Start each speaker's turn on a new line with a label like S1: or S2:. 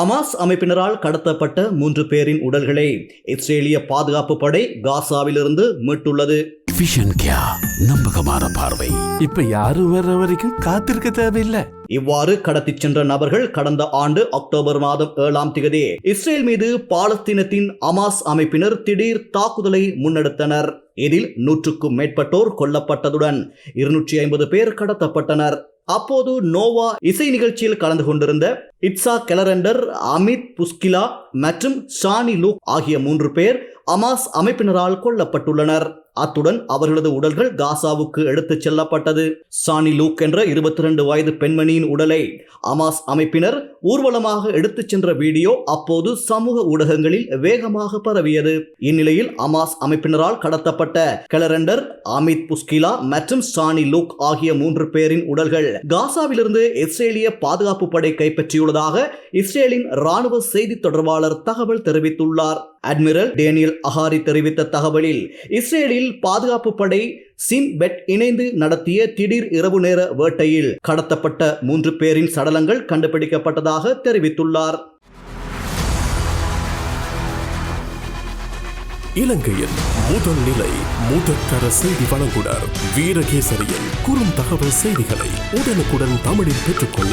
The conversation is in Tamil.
S1: அமாஸ் அமைப்பினரால் கடத்தப்பட்ட மூன்று பேரின் உடல்களை இஸ்ரேலிய பாதுகாப்பு படை காசாவிலிருந்து மீட்டுள்ளது.
S2: நம்பகமான பார்வை
S3: இப்ப யாரும் வர்ற வரைக்கும் காத்திருக்க தேவையில்லை.
S1: இவ்வாறு கடத்திச் சென்ற நபர்கள் கடந்த ஆண்டு அக்டோபர் மாதம் ஏழாம் திகதி இஸ்ரேல் மீது பாலஸ்தீனத்தின் அமாஸ் அமைப்பினர் திடீர் தாக்குதலை முன்னெடுத்தனர். இதில் நூற்றுக்கும் மேற்பட்டோர் கொல்லப்பட்டதுடன் இருநூற்றி ஐம்பது பேர் கடத்தப்பட்டனர். அப்போது நோவா இசை நிகழ்ச்சியில் கலந்து கொண்டிருந்த இட்சா கெலரண்டர் அமித் புஸ்கிலா மற்றும் ஷானி லூக் ஆகிய மூன்று பேர் அமாஸ் அமைப்பினரால் கொல்லப்பட்டுள்ளனர். அத்துடன் அவர்களது உடல்கள் காசாவுக்கு எடுத்துச் செல்லப்பட்டது. சானி லூக் என்ற இருபத்தி ரெண்டு வயது பெண்மணியின் உடலை அமாஸ் அமைப்பினர் ஊர்வலமாக எடுத்துச் சென்ற வீடியோ அப்போது சமூக ஊடகங்களில் வேகமாக பரவியது. இந்நிலையில் அமாஸ் அமைப்பினரால் கடத்தப்பட்ட கெலரண்டர் அமித் புஸ்கிலா மற்றும் சானி லூக் ஆகிய மூன்று பேரின் உடல்கள் காசாவிலிருந்து இஸ்ரேலிய பாதுகாப்பு படை கைப்பற்றியுள்ளதாக இஸ்ரேலின் ராணுவ செய்தி தொடர்பாளர் தகவல் தெரிவித்துள்ளார். அட்மிரல் டேனியல் அஹாரி தெரிவித்த தகவலில் இஸ்ரேலில் பாதுகாப்பு படை சின் பெட் இணைந்து நடத்திய திடீர் இரவு நேர வேட்டையில் கடத்தப்பட்ட மூன்று பேரின் சடலங்கள் கண்டுபிடிக்கப்பட்டதாக தெரிவித்துள்ளார்.
S4: இலங்கையின் முதல் நிலை முதற்கர செய்தி வழங்குனர் வீரகேசரியின் குறும் தகவல் செய்திகளை உடனுக்குடன் தமிழில் பெற்றுக்கொள்ள